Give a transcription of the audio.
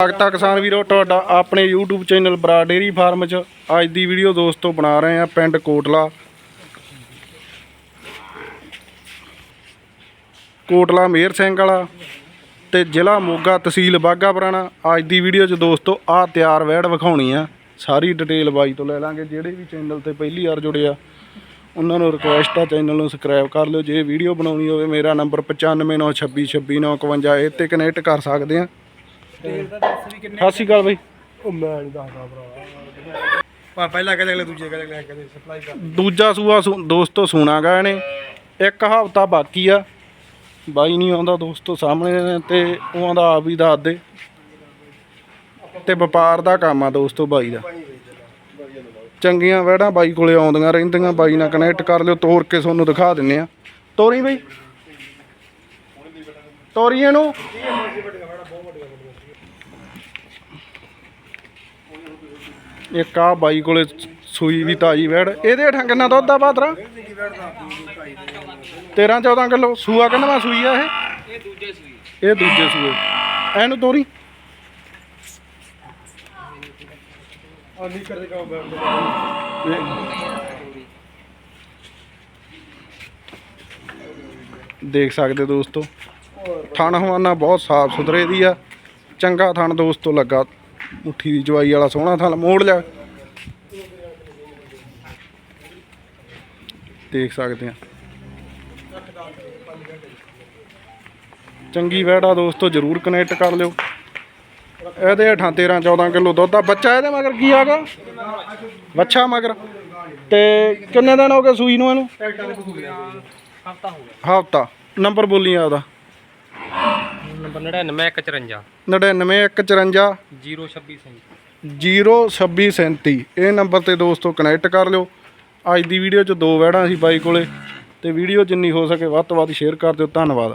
ਸਵਾਗਤ ਹੈ ਕਿਸਾਨ ਵੀਰੋ, ਤੁਹਾਡਾ ਆਪਣੇ YouTube channel Brar dairy farm 'ਚ ਅੱਜ ਦੀ ਵੀਡੀਓ ਦੋਸਤੋ ਬਣਾ ਰਹੇ ਆ ਪਿੰਡ ਕੋਟਲਾ। ਕੋਟਲਾ ਮੇਰ ਸਿੰਘ ਵਾਲਾ ਤੇ ਜ਼ਿਲ੍ਹਾ ਮੋਗਾ ਤਹਿਸੀਲ ਬਾਗਾ ਪੁਰਾਣਾ। ਅੱਜ ਦੀ ਵੀਡੀਓ 'ਚ ਦੋਸਤੋ ਆ ਤਿਆਰ ਵੈੜ ਵਿਖਾਉਣੀ ਆ। ਸਾਰੀ ਡਿਟੇਲ ਬਾਈ ਤੋਂ ਲੈ ਲਾਂਗੇ। ਜਿਹੜੇ ਵੀ ਚੈਨਲ ਤੇ ਪਹਿਲੀ ਵਾਰ ਜੁੜੇ ਆ, ਉਹਨਾਂ ਨੂੰ ਰਿਕੁਐਸਟ ਆ ਚੈਨਲ ਨੂੰ ਸਬਸਕ੍ਰਾਈਬ ਕਰ ਲਿਓ। ਜੇ ਵੀਡੀਓ ਬਣਾਉਣੀ ਹੋਵੇ, ਮੇਰਾ ਨੰਬਰ 9596262951 ਇਹ ਤੇ ਕਨੈਕਟ ਕਰ ਸਕਦੇ ਆ। ਸਤਿ ਸ਼੍ਰੀ ਅਕਾਲ ਬਾਈ। ਉਹ ਮੈਂ ਨਹੀਂ ਦੱਸਦਾ ਭਰਾ। ਪਾ ਪਹਿਲਾਂ ਕਹਿੰਦੇ ਅਗਲੇ ਦੂਜੇ ਕਹਿੰਦੇ ਅਗਲੇ ਕਹਿੰਦੇ ਸਪਲਾਈ ਕਰ ਦੂਜਾ ਸੂਆ ਸੁ- ਦੋਸਤੋ ਸੁਣਾਗਾ ਇਹਨੇ। ਇੱਕ ਹਫ਼ਤਾ ਬਾਕੀ ਆ। ਬਾਈ ਨਹੀਂ ਆਉਂਦਾ ਦੋਸਤੋ ਸਾਹਮਣੇ ਨੇ ਤੇ ਉਹ ਆਂਦਾ ਆਪ ਹੀ ਦੱਸ ਦੇ। ਤੇ ਵਪਾਰ ਦਾ ਕੰਮ ਆ ਦੋਸਤੋ ਬਾਈ ਦਾ। ਚੰਗੀਆਂ ਵੈੜਾਂ ਬਾਈ ਕੋਲੇ ਆਉਂਦੀਆਂ ਰਹਿੰਦੀਆਂ। ਬਾਈ ਨਾਲ ਕਨੈਕਟ ਕਰ ਲਿਓ ਤੋਰ ਕੇ ਤੁਹਾਨੂੰ ਦਿਖਾ ਦਿੰਨੇ ਆ। ਤੋਰੀ ਬਈ। ਤੋਰੀ ਇਹਨੂੰ ਇੱਕ ਆ ਬਾਈ ਕੋਲੇ ਸੂਈ ਵੀ ਤਾਜੀ ਵੈੜ। ਇਹਦੇ ਹੇਠਾਂ ਕਿੰਨਾ ਦੁੱਧ ਆ ਬਾਦਰਾ? 13 14 ਕਿਲੋ। ਸੂਆ ਕਿੰਨਾ ਸੂਈ ਆ ਇਹ? ਇਹ ਦੂਜੇ ਸੂਈ ਇਹ ਦੂਜੇ ਸੂਏ। ਇਹਨੂੰ ਤੋਰੀ। ਦੇਖ ਸਕਦੇ ਦੋਸਤੋ। ਥਣ ਹਵਾਨਾ ਬਹੁਤ ਸਾਫ਼ ਸੁਥਰੇ ਦੀ ਆ। ਚੰਗਾ ਥਣ ਦੋਸਤੋ ਲੱਗਾ। ਮੁੱਠੀ ਦੀ ਜਵਾਈ ਵਾਲਾ ਸੋਹਣਾ ਥਣ ਮੋੜ ਲਿਆ। ਦੇਖ ਸਕਦੇ ਆ। ਚੰਗੀ ਵੈੜਾ ਦੋਸਤੋ ਜਰੂਰ ਕਨੈਕਟ ਕਰ ਲਿਓ। ਇਹਦੇ ਹੇਠਾਂ 13 14 ਕਿਲੋ ਦੁੱਧ ਆ। ਬੱਚਾ ਇਹਦੇ ਮਗਰ ਕੀ ਆਗਾ? ਬੱਚਾ ਮਗਰ। ਤੇ ਕਿੰਨੇ ਦਿਨ ਹੋ ਗਏ ਸੂਈ ਨੂੰ ਇਹਨੂੰ? ਹਫਤਾ ਹੋ ਗਿਆ। ਹਫਤਾ। ਨੰਬਰ ਬੋਲੀ ਆ ਉਹਦਾ। ਨੰਬਰ 9954 99154 026 02637 ਇਹ ਨੰਬਰ ਤੇ ਦੋਸਤੋ ਕਨੈਕਟ ਕਰ ਲਿਓ। ਅੱਜ ਦੀ ਵੀਡੀਓ 'ਚ ਦੋ ਵੈੜਾਂ ਸੀ ਬਾਈ ਕੋਲੇ ਤੇ ਵੀਡੀਓ ਜਿੰਨੀ ਹੋ ਸਕੇ ਵੱਧ ਤੋਂ ਵੱਧ ਸ਼ੇਅਰ ਕਰ ਦਿਓ। ਧੰਨਵਾਦ।